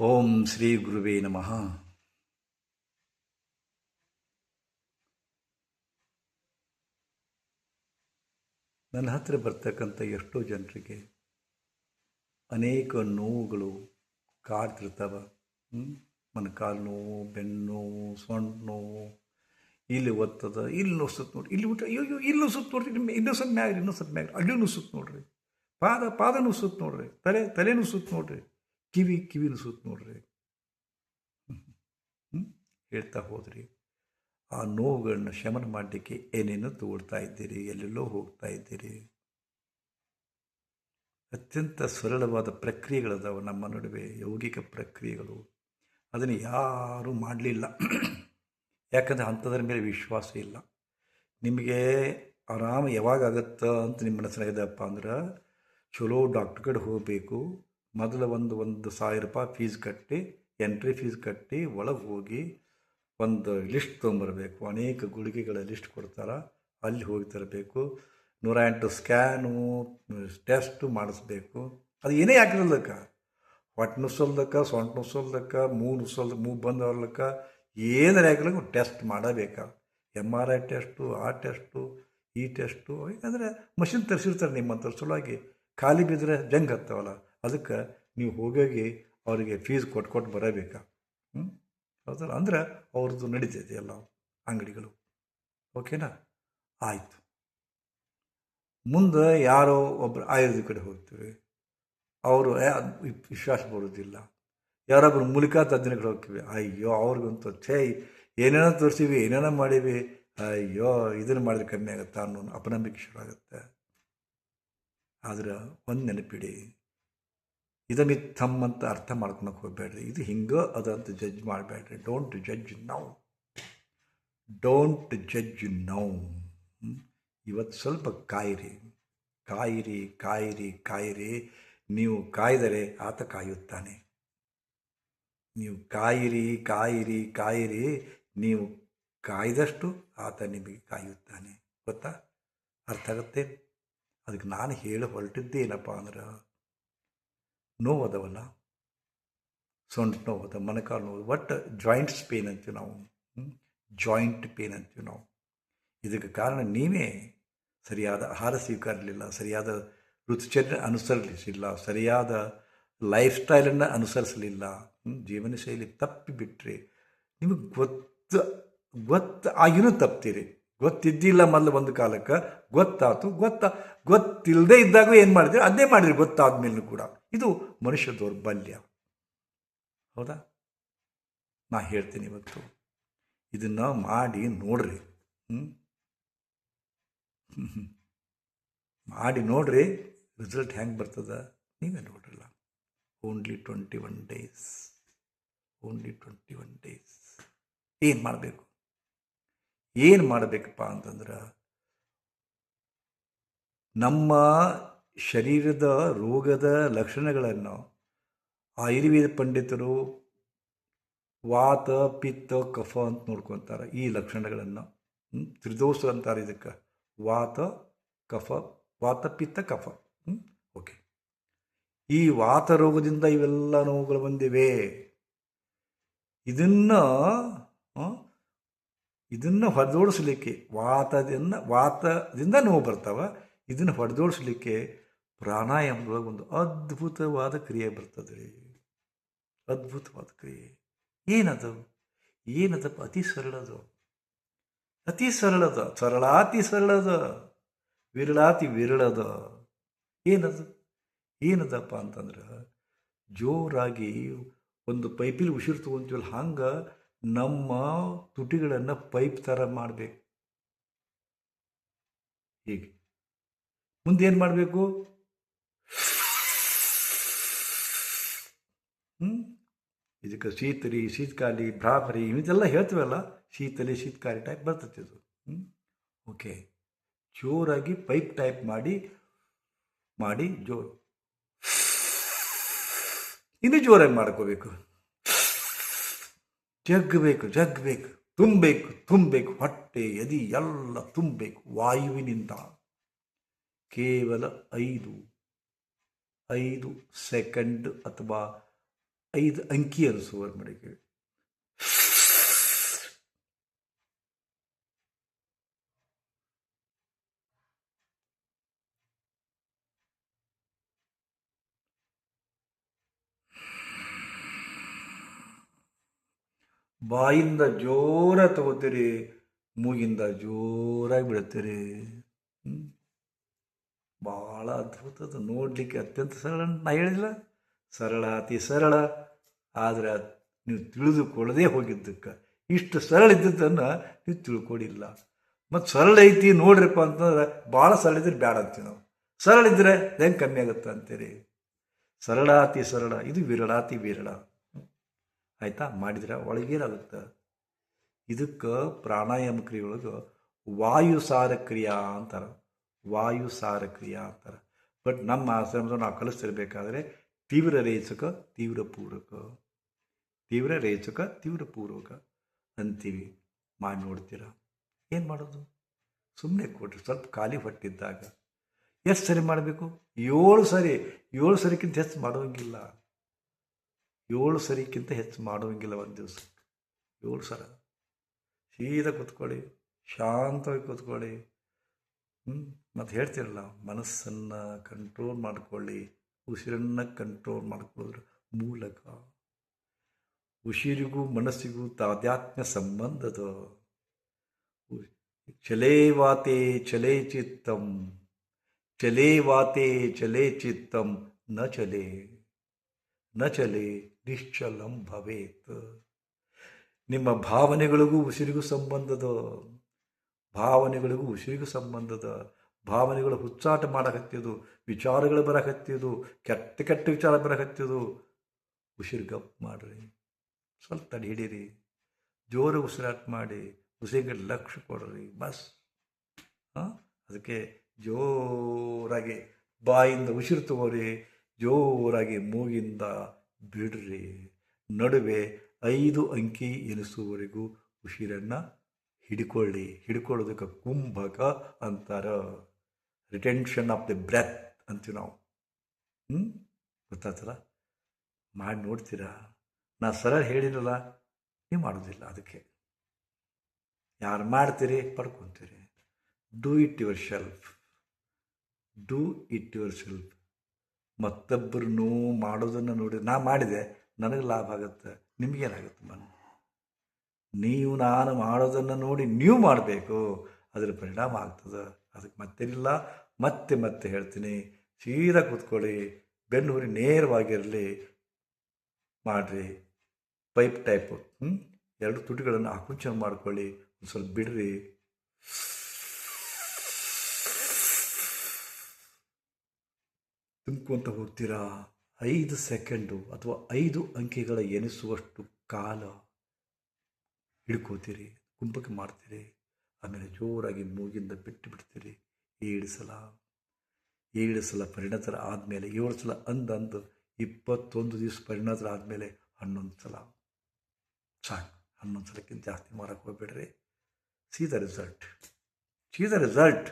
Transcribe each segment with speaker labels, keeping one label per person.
Speaker 1: ಓಂ ಶ್ರೀ ಗುರುವೇ ನಮಃ. ನನ್ನ ಹತ್ತಿರ ಬರ್ತಕ್ಕಂಥ ಎಷ್ಟೋ ಜನರಿಗೆ ಅನೇಕ ನೋವುಗಳು ಕಾಡ್ತಿರ್ತಾವ ಕಾಲು ನೋವು ಬೆನ್ನು ನೋವು, ಸೊಂಟ ನೋವು, ಇಲ್ಲಿ ಒತ್ತದ, ಇಲ್ಲಿ ನುಸುತ್ತೆ ನೋಡ್ರಿ, ಇಲ್ಲಿ ಬಿಟ್ಟು ಅಯ್ಯೋ ಇಲ್ಲಿ ನುಸುತ್ತೆ ನೋಡ್ರಿ ನಿಮ್ಮ ಇನ್ನೂ ಸ್ವಲ್ಪ ಮ್ಯಾಗ್ರಿ ಇನ್ನೂ ಸ್ವಲ್ಪ ಮ್ಯಾಗ್ರಿ ಅಲ್ಲಿ ಸುತ್ತ ನೋಡ್ರಿ. ಪಾದ ಪಾದ ಸುತ್ತ ನೋಡ್ರಿ, ತಲೆ ತಲೆ ಸುತ್ತ ನೋಡ್ರಿ. ಕಿವಿ ಕಿವಿ ಅನಿಸುತ್ತೆ ನೋಡ್ರಿ? ಹೇಳ್ತಾ ಹೋದ್ರಿ. ಆ ನೋವುಗಳನ್ನ ಶಮನ ಮಾಡಲಿಕ್ಕೆ ಏನೇನೋ ತಗೊಳ್ತಾ ಇದ್ದೀರಿ, ಎಲ್ಲೆಲ್ಲೋ ಹೋಗ್ತಾ ಇದ್ದೀರಿ. ಅತ್ಯಂತ ಸರಳವಾದ ಪ್ರಕ್ರಿಯೆಗಳದಾವ ನಮ್ಮ ನಡುವೆ, ಯೌಗಿಕ ಪ್ರಕ್ರಿಯೆಗಳು. ಅದನ್ನು ಯಾರೂ ಮಾಡಲಿಲ್ಲ. ಯಾಕಂದರೆ ಅಂಥದ್ರ ಮೇಲೆ ವಿಶ್ವಾಸ ಇಲ್ಲ. ನಿಮಗೆ ಆರಾಮ ಯಾವಾಗ ಆಗುತ್ತಾ ಅಂತ ನಿಮ್ಮ ಮನಸ್ಸಿನಾಗಿದೆಯಪ್ಪ ಅಂದ್ರೆ, ಚಲೋ ಡಾಕ್ಟ್ರ್ ಕಡೆ ಹೋಗಬೇಕು. ಮೊದಲು ಒಂದು ಒಂದು ಸಾವಿರ ರೂಪಾಯಿ ಫೀಸ್ ಕಟ್ಟಿ ಎಂಟ್ರಿ ಫೀಸ್ ಕಟ್ಟಿ ಒಳಗೆ ಹೋಗಿ ಒಂದು ಲಿಸ್ಟ್ ತೊಗೊಂಬರ್ಬೇಕು. ಅನೇಕ ಗುಳಿಗೆಗಳ ಲಿಸ್ಟ್ ಕೊಡ್ತಾರೆ. ಅಲ್ಲಿ ಹೋಗಿ ತರಬೇಕು. ನೂರ ಎಂಟು ಸ್ಕ್ಯಾನು ಟೆಸ್ಟು ಮಾಡಿಸ್ಬೇಕು. ಅದು ಏನೇ ಹಾಕಿರಲಕ್ಕ ಹೊಟ್ಟೆ ನುಸಲ್ದಕ್ಕ ಸೊಂಟ ನುಸಲ್ದಕ್ಕ ಮೂ ನುಸ್ಸಲ್ದ ಮೂ ಬಂದವ್ರಲಕ್ಕ ಏನಾರ ಹಾಕಿರ್ಲಕ್ಕ ಟೆಸ್ಟ್ ಮಾಡಬೇಕಾ. ಎಂ ಆರ್ ಐ ಟೆಸ್ಟು ಆ ಟೆಸ್ಟು ಈ ಟೆಸ್ಟು ಯಾಕಂದರೆ ಮಷಿನ್ ತರಿಸಿರ್ತಾರೆ ನಿಮ್ಮಂಥ ಸಲುವಾಗಿ. ಖಾಲಿ ಬಿದ್ದರೆ ಜಂಗ್ ಹತ್ತವಲ್ಲ. ಅದಕ್ಕೆ ನೀವು ಹೋಗೋಗಿ ಅವರಿಗೆ ಫೀಸ್ ಕೊಟ್ಟು ಕೊಟ್ಟು ಬರಬೇಕಾ? ಹ್ಞೂ ಹೌದಲ್ಲ? ಅಂದ್ರೆ ಅವ್ರದ್ದು ನಡೀತೈತೆ ಎಲ್ಲ ಅಂಗಡಿಗಳು. ಓಕೆನಾ? ಆಯಿತು. ಮುಂದೆ ಯಾರೋ ಒಬ್ಬರು ಆಯುರ್ವೇದ ಕಡೆ ಹೋಗ್ತೀವಿ. ಅವರು ವಿಶ್ವಾಸ ಬರೋದಿಲ್ಲ. ಯಾರೊಬ್ಬರು ಮೂಲಿಕಾ ತಜ್ಞರ ಕಡೆ ಹೋಗ್ತೀವಿ. ಅಯ್ಯೋ, ಅವ್ರಿಗಂತೂ ಛೇ, ಏನೇನೋ ತೋರಿಸಿವಿ, ಏನೇನೋ ಮಾಡೀವಿ. ಅಯ್ಯೋ, ಇದನ್ನು ಮಾಡಿದ್ರೆ ಕಮ್ಮಿ ಆಗುತ್ತಾ ಅನ್ನೋ ಅಪನಂಬಿಕೆ ಶುರು ಆಗುತ್ತೆ. ಆದ್ರೆ ಒಂದು ನೆನಪಿಡಿ. ಇದಮಿತ್ತಮ್ ಅಂತ ಅರ್ಥ ಮಾಡ್ಕೊಳಕ್ಕೆ ಹೋಗಬೇಡ್ರಿ. ಇದು ಹಿಂಗೆ ಅದ ಅಂತ ಜಡ್ಜ್ ಮಾಡಬೇಡ್ರಿ don't judge now don't judge now ಇವತ್ತು ಸ್ವಲ್ಪ ಕಾಯಿರಿ. ಕಾಯಿರಿ ಕಾಯಿರಿ ಕಾಯಿರಿ. ನೀವು ಕಾಯ್ದರೆ ಆತ ಕಾಯುತ್ತಾನೆ. ನೀವು ಕಾಯಿರಿ ಕಾಯಿರಿ ಕಾಯಿರಿ. ನೀವು ಕಾಯ್ದಷ್ಟು ಆತ ನಿಮಗೆ ಕಾಯುತ್ತಾನೆ. ಗೊತ್ತಾ? ಅರ್ಥ ಆಗುತ್ತೆ? ಅದಕ್ಕೆ ನಾನು ಹೇಳಿ ಹೊರಟಿದ್ದೇನಪ್ಪ ಅಂದ್ರೆ ನೋವದವಲ್ಲ? ಸೊಂಟ ನೋವದ, ಮೊಣಕಾಲು ನೋವು ಒಟ್ಟು ಜಾಯಿಂಟ್ಸ್ ಪೇನ್ ಅಂತೀವಿ ನಾವು ಜಾಯಿಂಟ್ ಪೇನ್ ಅಂತೀವಿ ನಾವು. ಇದಕ್ಕೆ ಕಾರಣ ನೀವೇ ಸರಿಯಾದ ಆಹಾರ ಸ್ವೀಕರಿಸಲಿಲ್ಲ ಸರಿಯಾದ ಋತುಚರ್ಯ ಅನುಸರಿಸಲಿಲ್ಲ, ಸರಿಯಾದ ಲೈಫ್ ಸ್ಟೈಲನ್ನು ಅನುಸರಿಸಲಿಲ್ಲ ಜೀವನ ಶೈಲಿ ತಪ್ಪಿ ಬಿಟ್ಟರೆ ನಿಮಗೆ ಗೊತ್ತು ಗೊತ್ತು ಆಗಿನೂ ತಪ್ತೀರಿ. ಗೊತ್ತಿದ್ದಿಲ್ಲ ಮೊದಲು ಒಂದು ಕಾಲಕ್ಕೆ, ಗೊತ್ತಾತು, ಗೊತ್ತ ಗೊತ್ತಿಲ್ಲದೆ ಇದ್ದಾಗ ಏನು ಮಾಡಿದ್ರಿ? ಅದೇ ಮಾಡಿದ್ರಿ ಗೊತ್ತಾದ ಮೇಲೂ ಕೂಡ. ಇದು ಮನುಷ್ಯ ದೌರ್ಬಲ್ಯ. ಹೌದಾ? ನಾ ಹೇಳ್ತೀನಿ ಇವತ್ತು. ಇದನ್ನು ಮಾಡಿ ನೋಡ್ರಿ. ಮಾಡಿ ನೋಡ್ರಿ ರಿಸಲ್ಟ್ ಹೆಂಗೆ ಬರ್ತದ? ನೀವೇ ನೋಡ್ರಲ್ಲ. Only twenty one days only twenty one days ಏನು ಮಾಡಬೇಕು? ಏನು ಮಾಡಬೇಕಪ್ಪ ಅಂತಂದ್ರೆ, ನಮ್ಮ ಶರೀರದ ರೋಗದ ಲಕ್ಷಣಗಳನ್ನು ಆಯುರ್ವೇದ ಪಂಡಿತರು ವಾತ, ಪಿತ್ತ, ಕಫ ಅಂತ ನೋಡ್ಕೊತಾರೆ ಈ ಲಕ್ಷಣಗಳನ್ನು? ತ್ರಿದೋಷ ಅಂತಾರೆ ಇದಕ್ಕೆ ವಾತ, ಕಫ, ವಾತ, ಪಿತ್ತ, ಕಫ? ಓಕೆ ಈ ವಾತ ರೋಗದಿಂದ ಇವೆಲ್ಲ ನೋವುಗಳು ಬಂದಿವೆ ಇದನ್ನ ಇದನ್ನು ಹೊಡೆದೋಡಿಸ್ಲಿಕ್ಕೆ ವಾತದಿಂದ ವಾತದಿಂದ ನೋವು ಬರ್ತಾವ ಇದನ್ನು ಹೊಡೆದೋಡಿಸ್ಲಿಕ್ಕೆ ಪ್ರಾಣಾಯಾಮದೊಳಗೆ ಒಂದು ಅದ್ಭುತವಾದ ಕ್ರಿಯೆ ಬರ್ತದೆ. ಅದ್ಭುತವಾದ ಕ್ರಿಯೆ. ಏನದು? ಏನದಪ್ಪ ಅತಿ ಸರಳದು? ಅತಿ ಸರಳದ, ಸರಳಾತಿ ಸರಳದ, ವಿರಳಾತಿ ವಿರಳದ. ಏನದು? ಏನದಪ್ಪ ಅಂತಂದ್ರೆ ಜೋರಾಗಿ ಒಂದು ಪೈಪಿಲಿ ಉಸಿರು ತೊಗೊಂತೀವಲ್ಲ ಹಂಗೆ ನಮ್ಮ ತುಟಿಗಳನ್ನು ಪೈಪ್ ಥರ ಮಾಡಬೇಕು. ಹೀಗೆ. ಮುಂದೇನು ಮಾಡಬೇಕು ಹ್ಞೂ ಇದಕ್ಕೆ ಶೀತಲಿ, ಶೀತಕಾಲಿ, ಭ್ರಾಮರಿ ಇದೆಲ್ಲ ಹೇಳ್ತೀವಲ್ಲ? ಶೀತಲಿ, ಶೀತಕಾಲಿ ಟೈಪ್ ಬರ್ತದೆ ಅದು ಹ್ಞೂ ಓಕೆ ಜೋರಾಗಿ ಪೈಪ್ ಟೈಪ್ ಮಾಡಿ ಮಾಡಿ ಜೋರು. ಇನ್ನೂ ಜೋರಾಗಿ ಮಾಡ್ಕೋಬೇಕು. ಜಗ್ಬೇಕು ಜಗ್ಬೇಕು, ತುಂಬಬೇಕು ತುಂಬಬೇಕು, ಹೊಟ್ಟೆ, ಎದಿ ಎಲ್ಲ ತುಂಬಬೇಕು ವಾಯುವಿನಿಂದ. ಕೇವಲ ಐದು ಐದು ಸೆಕೆಂಡ್ ಅಥವಾ ಐದು ಅಂಕಿ ಅನಿಸುವ ಮಡಿಕೆ ಬಾಯಿಂದ ಜೋರ ತಗೋತೀರಿ, ಮೂಗಿಂದ ಜೋರಾಗಿ ಬಿಡ್ತೀರಿ. ಭಾಳ ಅದ್ಭುತ ಅದು, ನೋಡಲಿಕ್ಕೆ ಅತ್ಯಂತ ಸರಳ ನಾ ಹೇಳಿಲ್ಲ ಸರಳ ಅತಿ ಸರಳ. ಆದರೆ ನೀವು ತಿಳಿದುಕೊಳ್ಳದೇ ಹೋಗಿದ್ದಕ್ಕೆ. ಇಷ್ಟು ಸರಳ ಇದ್ದದ್ದನ್ನು ನೀವು ತಿಳ್ಕೊಡಿಲ್ಲ ಮತ್ತು ಸರಳ ಐತಿ ನೋಡ್ರಿಪ್ಪ ಅಂತಂದ್ರೆ ಭಾಳ ಸರಳ ಇದ್ರೆ ಬೇಡ ಅಂತೀವಿ ನಾವು. ಸರಳ ಇದ್ದರೆ ಹೆಂಗೆ ಕಮ್ಮಿ ಆಗುತ್ತೆ ಅಂತೀರಿ? ಸರಳಾತಿ ಸರಳ, ಇದು ವಿರಳಾತಿ ವಿರಳ. ಆಯಿತಾ? ಮಾಡಿದ್ರೆ ಒಳಗೇನಾಗುತ್ತೆ? ಇದಕ್ಕೆ ಪ್ರಾಣಾಯಾಮ ಕ್ರಿಯೆಯೊಳಗೆ ವಾಯುಸಾರ ಕ್ರಿಯಾ ಅಂತಾರೆ. ವಾಯುಸಾರ ಕ್ರಿಯಾ ಅಂತಾರೆ. ಬಟ್ ನಮ್ಮ ಆಶ್ರಮದ ನಾವು ಕಲಿಸ್ತಿರ್ಬೇಕಾದ್ರೆ ತೀವ್ರ ರೇಚಕ, ತೀವ್ರ ಪೂರಕ. ತೀವ್ರ ರೇಚಕ, ತೀವ್ರ ಪೂರ್ವಕ ಅಂತೀವಿ. ಮಾಡಿ ನೋಡ್ತೀರಾ? ಏನು ಮಾಡೋದು? ಸುಮ್ಮನೆ ಕೊಟ್ರಿ ಸ್ವಲ್ಪ ಖಾಲಿ ಹೊಟ್ಟಿದ್ದಾಗ ಎಷ್ಟು ಸರಿ ಮಾಡಬೇಕು? ಏಳು ಸರಿ, ಏಳು ಸರಿಕ್ಕಿಂತ ಹೆಚ್ಚು ಮಾಡೋಂಗಿಲ್ಲ. ಏಳು ಸರಿಕ್ಕಿಂತ ಹೆಚ್ಚು ಮಾಡೋಂಗಿಲ್ಲ ಒಂದು ದಿವಸ. ಏಳು ಸರ. ಸೀದಾ ಕೂತ್ಕೊಳ್ಳಿ, ಶಾಂತವಾಗಿ ಕೂತ್ಕೊಳ್ಳಿ. ಹ್ಞೂ ಮತ್ತು ಹೇಳ್ತಿರಲ್ಲ, ಮನಸ್ಸನ್ನು ಕಂಟ್ರೋಲ್ ಮಾಡಿಕೊಳ್ಳಿ, ಉಸಿರನ್ನು ಕಂಟ್ರೋಲ್ ಮಾಡಿಕೊಳ್ಳೋದ್ರ ಮೂಲಕ. ಉಸಿರಿಗೂ ಮನಸ್ಸಿಗೂ ತಾದಾತ್ಮ್ಯ ಸಂಬಂಧದ? ಚಲೇ ವಾತೆ ಚಲೇ ಚಿತ್ತಂ ಚಲೇ ವಾತೆ ಚಲೇ ಚಿತ್ತಂ, ನ ಚಲೇ ನ ಚಲೇ ನಿಶ್ಚಲಂ ಭವೇತ್. ನಿಮ್ಮ ಭಾವನೆಗಳಿಗೂ ಉಸಿರಿಗೂ ಸಂಬಂಧದ? ಭಾವನೆಗಳಿಗೂ ಉಸಿರಿಗೂ ಸಂಬಂಧದ, ಭಾವನೆಗಳು ಹುಚ್ಚಾಟ ಮಾಡಕತ್ತಿದ್ದು ವಿಚಾರಗಳು ಬರಕತ್ತಿದ್ದು ಕೆಟ್ಟ ಕೆಟ್ಟ ವಿಚಾರ ಬರಕತ್ತಿದ್ದು ಉಸಿರು ಗಪ್ ಮಾಡ್ರಿ. ಸ್ವಲ್ಪ ತಡೆ ಹಿಡೀರಿ, ಜೋರು ಉಸಿರಾಟ ಮಾಡಿ, ಉಸಿರಿಗೆ ಲಕ್ಷ ಕೊಡ್ರಿ, ಬಸ್. ಹಾಂ? ಅದಕ್ಕೆ ಜೋರಾಗಿ ಬಾಯಿಂದ ಉಸಿರು ತಗೋರಿ, ಜೋರಾಗಿ ಮೂಗಿಂದ ಬಿಡ್ರಿ. ನಡುವೆ ಐದು ಅಂಕಿ ಎನಿಸುವವರೆಗೂ ಉಸಿರನ್ನು ಹಿಡ್ಕೊಳ್ಳಿ. ಹಿಡ್ಕೊಳ್ಳೋದಕ್ಕೆ ಕುಂಭಕ ಅಂತಾರ. ರಿಟೆನ್ಷನ್ ಆಫ್ ದಿ ಬ್ರೆತ್ ಅಂತೀವಿ ನಾವು. ಹ್ಞೂ ಗೊತ್ತಾಗ್ತಲ್ಲ ಮಾಡಿ ನೋಡ್ತೀರಾ? ನಾ ಸರಳ ಹೇಳಿರಲ್ಲ ನೀವು ಮಾಡೋದಿಲ್ಲ ಅದಕ್ಕೆ. ಯಾರು ಮಾಡ್ತೀರಿ ಪಡ್ಕೊತೀರಿ. Do it yourself do it yourself ಮತ್ತೊಬ್ಬರು ನೋವು ಮಾಡೋದನ್ನು ನೋಡಿ, ನಾ ಮಾಡಿದೆ, ನನಗೆ ಲಾಭ ಆಗುತ್ತೆ, ನಿಮಗೇನಾಗುತ್ತೆ ಮನೆ. ನೀವು ನಾನು ಮಾಡೋದನ್ನು ನೋಡಿ ನೀವು ಮಾಡಬೇಕು, ಅದರ ಪರಿಣಾಮ ಆಗ್ತದೆ. ಅದಕ್ಕೆ ಮತ್ತೇನಿಲ್ಲ, ಮತ್ತೆ ಮತ್ತೆ ಹೇಳ್ತೀನಿ. ಸೀದಾ ಕೂತ್ಕೊಳ್ಳಿ ಬೆನ್ನುಹುರಿ ನೇರವಾಗಿರಲಿ ಮಾಡಿರಿ. Pipe type. ಎರಡು ತುಟಿಗಳನ್ನು ಆಕುಂಚನ ಮಾಡ್ಕೊಳ್ಳಿ. ಒಂದು ಸ್ವಲ್ಪ ಬಿಡ್ರಿ. ತುಂಬ್ಕೊತ ಹೋಗ್ತೀರಾ? ಐದು ಸೆಕೆಂಡು ಅಥವಾ ಐದು ಅಂಕಿಗಳ ಎನಿಸುವಷ್ಟು ಕಾಲ ಹಿಡ್ಕೋತೀರಿ. ಕುಂಭಕ್ಕೆ ಮಾಡ್ತೀರಿ. ಆಮೇಲೆ ಜೋರಾಗಿ ಮೂಗಿಂದ ಬಿಟ್ಟು ಬಿಡ್ತೀರಿ. ಏಳು ಸಲ. ಏಳು ಸಲ ಪರಿಣತರ ಆದಮೇಲೆ ಏಳು ಸಲ ಅಂದಂದು ಇಪ್ಪತ್ತೊಂದು ದಿವಸ ಪರಿಣತರ ಆದಮೇಲೆ ಹನ್ನೊಂದು ಸಲ. ಸಾಕು, ಹನ್ನೊಂದು ಸಲಕ್ಕಿಂತ ಜಾಸ್ತಿ ಮಾರಕ್ಕೆ ಹೋಗ್ಬೇಡ್ರಿ. See the result see the result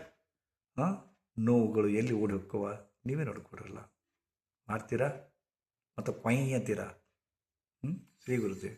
Speaker 1: ಹಾಂ ನೋವುಗಳು ಎಲ್ಲಿ ಓಡಿ ಹೋಗ್ಕವ ನೀವೇ ನೋಡ್ಕೊಡ್ರಲ್ಲ ಮಾಡ್ತೀರಾ? ಮತ್ತು ಅಂತೀರಾ ಹ್ಞೂ ಶ್ರೀ ಗುರುದೇವ್